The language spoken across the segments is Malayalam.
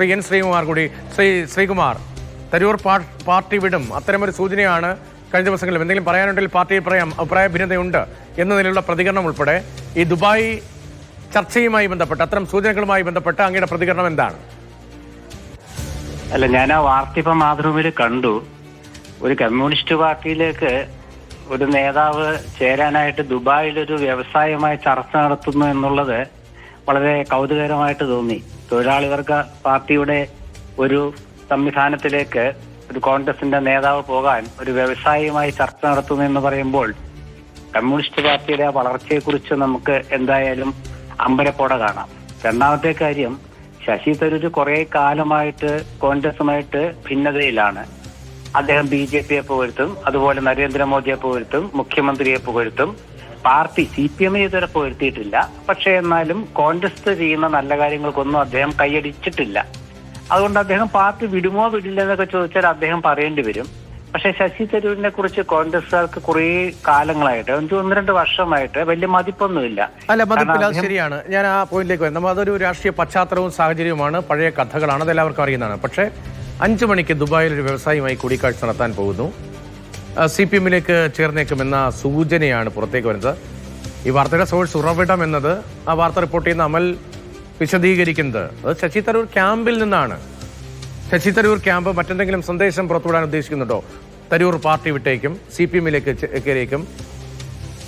ശ്രീ എൻ ശ്രീകുമാർ കൂടി. ശ്രീ ശ്രീകുമാർ തരൂർ പാർട്ടി വിടും. അത്തരമൊരു സൂചനയാണ് കഴിഞ്ഞ ദിവസങ്ങളിൽ എന്തെങ്കിലും പറയാനുണ്ടെങ്കിൽ പാർട്ടിയിൽ പറയാം. അഭിപ്രായ ഭിന്നതയുണ്ട് എന്ന നിലയിലുള്ള പ്രതികരണം ഉൾപ്പെടെ ഈ ദുബായ് ചർച്ചയുമായി ബന്ധപ്പെട്ട് അത്തരം സൂചനകളുമായി ബന്ധപ്പെട്ട് അങ്ങയുടെ പ്രതികരണം എന്താണ്? അല്ല ഞാൻ ആ വാർത്ത ഇപ്പൊ മാതൃഭൂമിയിൽ കണ്ടു. ഒരു കമ്മ്യൂണിസ്റ്റ് പാർട്ടിയിലേക്ക് ഒരു നേതാവ് ചേരാനായിട്ട് ദുബായിൽ ഒരു വ്യവസായമായി ചർച്ച നടത്തുന്നു എന്നുള്ളത് വളരെ കൗതുകകരമായിട്ട് തോന്നി. തൊഴിലാളി വർഗ പാർട്ടിയുടെ ഒരു സംവിധാനത്തിലേക്ക് ഒരു കോൺഗ്രസിന്റെ നേതാവ് പോകാൻ ഒരു വ്യവസായിയുമായി ചർച്ച നടത്തുന്നു എന്ന് പറയുമ്പോൾ കമ്മ്യൂണിസ്റ്റ് പാർട്ടിയുടെ വളർച്ചയെക്കുറിച്ച് നമുക്ക് എന്തായാലും അമ്പരപ്പോടെ കാണാം. രണ്ടാമത്തെ കാര്യം ശശി തരൂർ കുറെ കാലമായിട്ട് കോൺഗ്രസുമായിട്ട് ഭിന്നതയിലാണ്. അദ്ദേഹം ബി ജെ പിയെ പുകഴ്ത്തും അതുപോലെ നരേന്ദ്രമോദിയെ പുകഴ്ത്തും മുഖ്യമന്ത്രിയെ പുകഴ്ത്തും പാർട്ടി സി പി എമ്മിനെ ഇതുവരെ പുകഴ്ത്തിയിട്ടില്ല. പക്ഷേ എന്നാലും കോൺഗ്രസ് ചെയ്യുന്ന നല്ല കാര്യങ്ങൾക്കൊന്നും അദ്ദേഹം കൈയടിച്ചിട്ടില്ല. അതുകൊണ്ട് അദ്ദേഹം പാർട്ടി വിടുമോ വിടില്ല എന്നൊക്കെ ചോദിച്ചാൽ അദ്ദേഹം പറയേണ്ടി വരും. പക്ഷേ ശശി തരൂരിനെ കുറിച്ച് കോൺഗ്രസുകാർക്ക് കുറേ കാലങ്ങളായിട്ട് എനിക്ക് ഒന്ന് രണ്ട് വർഷമായിട്ട് വലിയ മതിപ്പൊന്നുമില്ല. അല്ല മതിപ്പില്ല ശരിയാണ്. ഞാൻ ആ പോയിന്റിലേക്ക് വരുന്നത് നമ്മൾ അതൊരു രാഷ്ട്രീയ പശ്ചാത്തലവും സാഹചര്യവുമാണ് പഴയ കഥകളാണ് അതെല്ലാവർക്കും അറിയുന്നതാണ്. പക്ഷേ അഞ്ചു മണിക്ക് ദുബായിൽ ഒരു വ്യവസായിയുമായി കൂടിക്കാഴ്ച നടത്താൻ പോകുന്നു. സി പി എമ്മിലേക്ക് ചേർന്നേക്കുമെന്ന സൂചനയാണ് പുറത്തേക്ക് വരുന്നത്. ഈ വാർത്തയുടെ സോഴ്സ് ഉറവിടം എന്നത് ആ വാർത്ത റിപ്പോർട്ട് ചെയ്യുന്ന അമൽ വിശദീകരിക്കുന്നത്. അത് ശശി തരൂർ ക്യാമ്പിൽ നിന്നാണ്. ശശി തരൂർ ക്യാമ്പ് മറ്റെന്തെങ്കിലും സന്ദേശം പുറത്തുവിടാൻ ഉദ്ദേശിക്കുന്നുണ്ടോ? തരൂർ പാർട്ടി വിട്ടേക്കും സി പി എമ്മിലേക്ക് കയറിയേക്കും.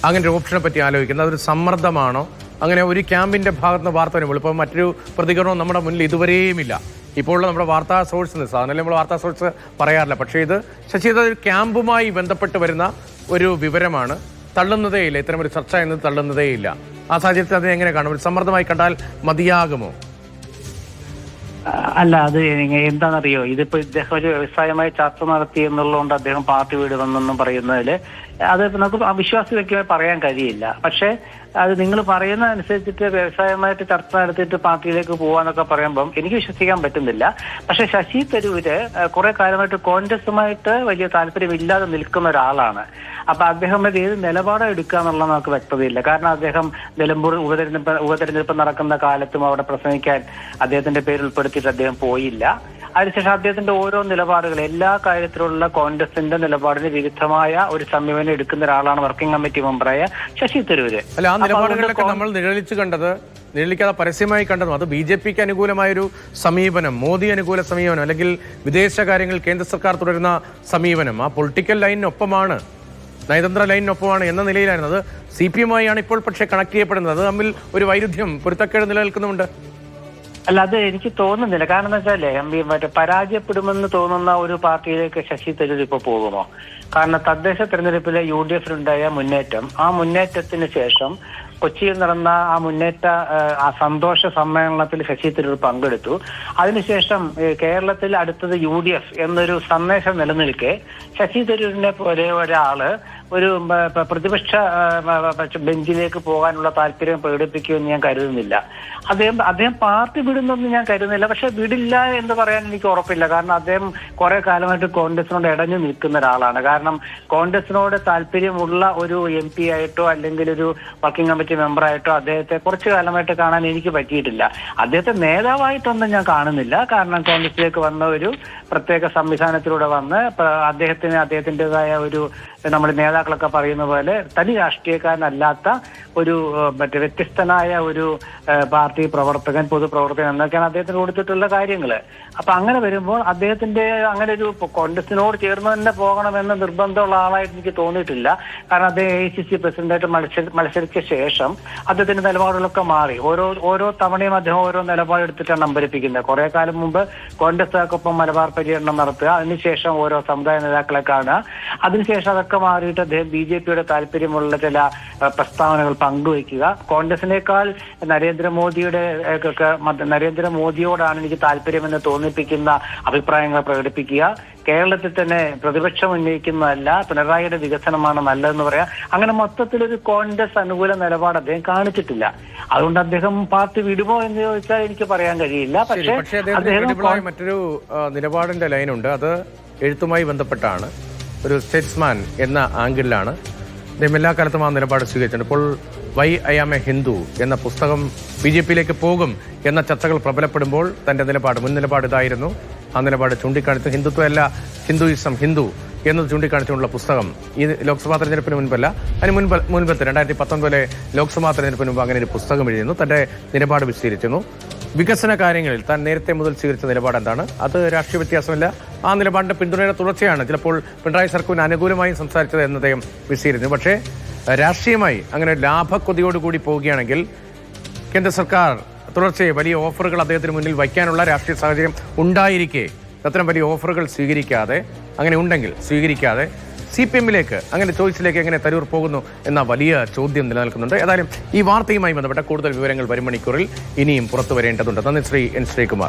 അങ്ങനെ ഒരു ഓപ്ഷനെ പറ്റി ആലോചിക്കുന്നത് അതൊരു സമ്മർദ്ദമാണോ? അങ്ങനെ ഒരു ക്യാമ്പിന്റെ ഭാഗത്ത് നിന്ന് വാർത്ത വരുമ്പോൾ ഇപ്പോൾ മറ്റൊരു പ്രതികരണവും നമ്മുടെ മുന്നിൽ ഇതുവരെയും ഇല്ല ഇപ്പോൾ നമ്മുടെ വാർത്താ സോഴ്സ് സാധാരണ നമ്മൾ വാർത്താ സോഴ്സ് പറയാറില്ല. പക്ഷേ ഇത് ശശി ക്യാമ്പുമായി ബന്ധപ്പെട്ട് വരുന്ന ഒരു വിവരമാണ്. തള്ളുന്നതേയില്ല ഇത്തരം ഒരു ചർച്ച എന്നത് തള്ളുന്നതേയില്ല ആ സാഹചര്യത്തിൽ അത് എങ്ങനെ കാണും? ഒരു സമ്മർദ്ദമായി കണ്ടാൽ മതിയാകുമോ? അല്ല അത് എന്താണെന്നറിയോ? ഇതിപ്പോ ഇദ്ദേഹം ഒരു വ്യവസായമായി ചർച്ച നടത്തി എന്നുള്ളതുകൊണ്ട് അദ്ദേഹം പാർട്ടി വിടുമെന്നൊന്നും പറയുന്നതിൽ അത് നമുക്ക് വിശ്വാസി വ്യക്തിയായി പറയാൻ കഴിയില്ല. പക്ഷേ അത് നിങ്ങൾ പറയുന്ന അനുസരിച്ചിട്ട് വ്യവസായമായിട്ട് ചർച്ച നടത്തിയിട്ട് പാർട്ടിയിലേക്ക് പോവാന്നൊക്കെ പറയുമ്പം എനിക്ക് വിശ്വസിക്കാൻ പറ്റുന്നില്ല. പക്ഷെ ശശി തരൂര് കുറെ കാലമായിട്ട് കോൺഗ്രസുമായിട്ട് വലിയ താല്പര്യമില്ലാതെ നിൽക്കുന്ന ഒരാളാണ്. അപ്പൊ അദ്ദേഹം ഏത് നിലപാടോ എടുക്കുക എന്നുള്ളത് നമുക്ക് വ്യക്തതയില്ല. കാരണം അദ്ദേഹം നിലമ്പൂർ ഉപതെരഞ്ഞെടുപ്പ് ഉപതെരഞ്ഞെടുപ്പ് നടക്കുന്ന കാലത്തും അവിടെ പ്രസംഗിക്കാൻ അദ്ദേഹത്തിന്റെ പേര് ഉൾപ്പെടുത്തിയിട്ട് അദ്ദേഹം പോയില്ല. അതിനുശേഷം അദ്ദേഹത്തിന്റെ ഓരോ നിലപാടുകൾ എല്ലാ കാര്യത്തിലുള്ള കോൺഗ്രസിന്റെ നിലപാടിന് വിരുദ്ധമായ ഒരു സമീപനം എടുക്കുന്ന ഒരാളാണ് വർക്കിംഗ് കമ്മിറ്റി മെമ്പറായ ശശി തരൂര്. അല്ല ആ നിലപാടുകളൊക്കെ നിലപാടുകളിലൊക്കെ നമ്മൾ നിഴലിച്ചു കണ്ടത് നിഴലിക്കാതെ പരസ്യമായി കണ്ടതും അത് ബി ജെ പിക്ക് അനുകൂലമായൊരു സമീപനം മോദി അനുകൂല സമീപനം അല്ലെങ്കിൽ വിദേശ കാര്യങ്ങൾ കേന്ദ്ര സർക്കാർ തുടരുന്ന സമീപനം. ആ പൊളിറ്റിക്കൽ ലൈനിനൊപ്പമാണ് നയതന്ത്ര ലൈനിനൊപ്പമാണ് എന്ന നിലയിലായിരുന്നു അത് സി പി എമ്മായാണ് ഇപ്പോൾ പക്ഷേ കണക്ട് ചെയ്യപ്പെടുന്നത്. അത് തമ്മിൽ ഒരു വൈരുദ്ധ്യം പൊരുത്തക്കേട് നിലനിൽക്കുന്നുണ്ട് അല്ല അത് എനിക്ക് തോന്നുന്നില്ല. കാരണം വെച്ചാലേ പി മറ്റേ പരാജയപ്പെടുമെന്ന് തോന്നുന്ന ഒരു പാർട്ടിയിലേക്ക് ശശി തരൂർ ഇപ്പൊ പോകുമോ? കാരണം തദ്ദേശ തെരഞ്ഞെടുപ്പിലെ യു ഡി എഫിലുണ്ടായ മുന്നേറ്റം ആ മുന്നേറ്റത്തിന് ശേഷം കൊച്ചിയിൽ നടന്ന ആ മുന്നേറ്റ ആ, സന്തോഷ സമ്മേളനത്തിൽ ശശി തരൂർ പങ്കെടുത്തു. അതിനുശേഷം കേരളത്തിൽ അടുത്തത് യു ഡി എഫ് എന്നൊരു സന്ദേശം നിലനിൽക്കെ ശശി തരൂരിനെ പോലെ ഒരാൾ ഒരു പ്രതിപക്ഷ ബെഞ്ചിലേക്ക് പോകാനുള്ള താല്പര്യം പ്രകടിപ്പിക്കുമെന്ന് ഞാൻ കരുതുന്നില്ല. അദ്ദേഹം അദ്ദേഹം പാർട്ടി വിടുന്നൊന്നും ഞാൻ കരുതുന്നില്ല. പക്ഷെ വിടില്ല എന്ന് പറയാൻ എനിക്ക് ഉറപ്പില്ല. കാരണം അദ്ദേഹം കുറെ കാലമായിട്ട് കോൺഗ്രസിനോട് ഇടഞ്ഞു നിൽക്കുന്ന ഒരാളാണ്. കാരണം കോൺഗ്രസിനോട് താല്പര്യമുള്ള ഒരു എം പി ആയിട്ടോ അല്ലെങ്കിൽ ഒരു വർക്കിംഗ് കമ്മിറ്റി മെമ്പറായിട്ടോ അദ്ദേഹത്തെ കുറച്ചു കാലമായിട്ട് കാണാൻ എനിക്ക് പറ്റിയിട്ടില്ല. അദ്ദേഹത്തെ നേതാവായിട്ടൊന്നും ഞാൻ കാണുന്നില്ല. കാരണം കോൺഗ്രസിലേക്ക് വന്ന ഒരു പ്രത്യേക സംവിധാനത്തിലൂടെ വന്ന് അദ്ദേഹത്തിന് അദ്ദേഹത്തിന്റെതായ ഒരു നമ്മൾ നേതാക്കളൊക്കെ പറയുന്ന പോലെ തനി രാഷ്ട്രീയക്കാരനല്ലാത്ത ഒരു മറ്റേ വ്യത്യസ്തനായ ഒരു പാർട്ടി പ്രവർത്തകൻ പൊതുപ്രവർത്തകൻ എന്നൊക്കെയാണ് അദ്ദേഹത്തിന് കൊടുത്തിട്ടുള്ള കാര്യങ്ങൾ അപ്പൊ അങ്ങനെ വരുമ്പോൾ അദ്ദേഹത്തിന്റെ അങ്ങനെ ഒരു കോൺഗ്രസിനോട് ചേർന്ന് തന്നെ പോകണമെന്ന് നിർബന്ധമുള്ള ആളായിട്ട് എനിക്ക് തോന്നിയിട്ടില്ല. കാരണം അദ്ദേഹം എ സി സി പ്രസിഡന്റായിട്ട് മത്സരി മത്സരിച്ച ശേഷം അദ്ദേഹത്തിന്റെ നിലപാടുകളൊക്കെ മാറി. ഓരോ ഓരോ തവണയും അദ്ദേഹം ഓരോ നിലപാടെടുത്തിട്ടാണ് അമ്പരിപ്പിക്കുന്നത് കുറെ കാലം മുമ്പ് കോൺഗ്രസുകാർക്കൊപ്പം മലബാർ പര്യടനം നടത്തുക. അതിനുശേഷം ഓരോ സമുദായ നേതാക്കളെ കാണുക അതിനുശേഷം അതൊക്കെ മാറിയിട്ട് അദ്ദേഹം ബി ജെ പിയുടെ താല്പര്യമുള്ള ചില പ്രസ്താവനകൾ പങ്കുവയ്ക്കുക. കോൺഗ്രസിനേക്കാൾ നരേന്ദ്രമോദിയുടെ നരേന്ദ്രമോദിയോടാണ് എനിക്ക് താല്പര്യമെന്ന് തോന്നിപ്പിക്കുന്ന അഭിപ്രായങ്ങൾ പ്രകടിപ്പിക്കുക. കേരളത്തിൽ തന്നെ പ്രതിപക്ഷം ഉന്നയിക്കുന്നതല്ല പിണറായിയുടെ വികസനമാണ് നല്ലതെന്ന് പറയാം. അങ്ങനെ മൊത്തത്തിലൊരു കോൺഗ്രസ് അനുകൂല നിലപാട് അദ്ദേഹം കാണിച്ചിട്ടില്ല. അതുകൊണ്ട് അദ്ദേഹം പാർട്ടി വിടുമോ എന്ന് ചോദിച്ചാൽ എനിക്ക് പറയാൻ കഴിയില്ല. പക്ഷേ മറ്റൊരു നിലപാടിന്റെ ലൈനുണ്ട്. അത് എഴുത്തുമായി ബന്ധപ്പെട്ടാണ്. ഒരു സ്റ്റേറ്റ്സ്മാൻ എന്ന ആംഗിളിലാണ്. അദ്ദേഹം എല്ലാ കാലത്തും ആ നിലപാട് സ്വീകരിച്ചിട്ടുണ്ട്. ഇപ്പോൾ why I am a Hindu എന്ന പുസ്തകം ബി ജെ പിയിലേക്ക് പോകും എന്ന ചർച്ചകൾ പ്രബലപ്പെടുമ്പോൾ തന്റെ നിലപാട് മുൻ നിലപാട് ഇതായിരുന്നു. ആ നിലപാട് ചൂണ്ടിക്കാണിച്ചു ഹിന്ദുത്വമല്ല ഹിന്ദുയിസം ഹിന്ദു എന്നത് ചൂണ്ടിക്കാണിച്ചുകൊണ്ടുള്ള പുസ്തകം ഈ ലോക്സഭാ തെരഞ്ഞെടുപ്പിന് മുൻപല്ല അതിന് മുൻപ് മുൻപത്തെ രണ്ടായിരത്തി പത്തൊൻപതിലെ ലോക്സഭാ തെരഞ്ഞെടുപ്പിന് മുമ്പ് അങ്ങനെ ഒരു പുസ്തകം എഴുതുന്നു തന്റെ നിലപാട് വിശദീകരിച്ചിരുന്നു വികസന കാര്യങ്ങളിൽ താൻ നേരത്തെ മുതൽ സ്വീകരിച്ച നിലപാട് എന്താണ് അത് രാഷ്ട്രീയ വ്യത്യാസമില്ല. ആ നിലപാടിന്റെ പിന്തുണയുടെ തുടർച്ചയാണ് ചിലപ്പോൾ പിണറായി സർക്കാരിന് അനുകൂലമായും സംസാരിച്ചത് എന്ന് അദ്ദേഹം വിശദീകരിച്ചു. പക്ഷേ രാഷ്ട്രീയമായി അങ്ങനെ ലാഭക്കൊതിയോടുകൂടി പോവുകയാണെങ്കിൽ കേന്ദ്ര സർക്കാർ തുടർച്ചയായി വലിയ ഓഫറുകൾ അദ്ദേഹത്തിന് മുന്നിൽ വയ്ക്കാനുള്ള രാഷ്ട്രീയ സാഹചര്യം ഉണ്ടായിരിക്കെ. അത്തരം വലിയ ഓഫറുകൾ സ്വീകരിക്കാതെ അങ്ങനെ ഉണ്ടെങ്കിൽ സ്വീകരിക്കാതെ സി പി എമ്മിലേക്ക് അങ്ങനെ ചോയ്സിലേക്ക് എങ്ങനെ തരൂർ പോകുന്നു എന്ന വലിയ ചോദ്യം നിലനിൽക്കുന്നുണ്ട്. ഏതായാലും ഈ വാർത്തയുമായി ബന്ധപ്പെട്ട കൂടുതൽ വിവരങ്ങൾ വരും മണിക്കൂറിൽ ഇനിയും പുറത്തു വരേണ്ടതുണ്ട് നന്ദി ശ്രീ എൻ ശ്രീകുമാർ.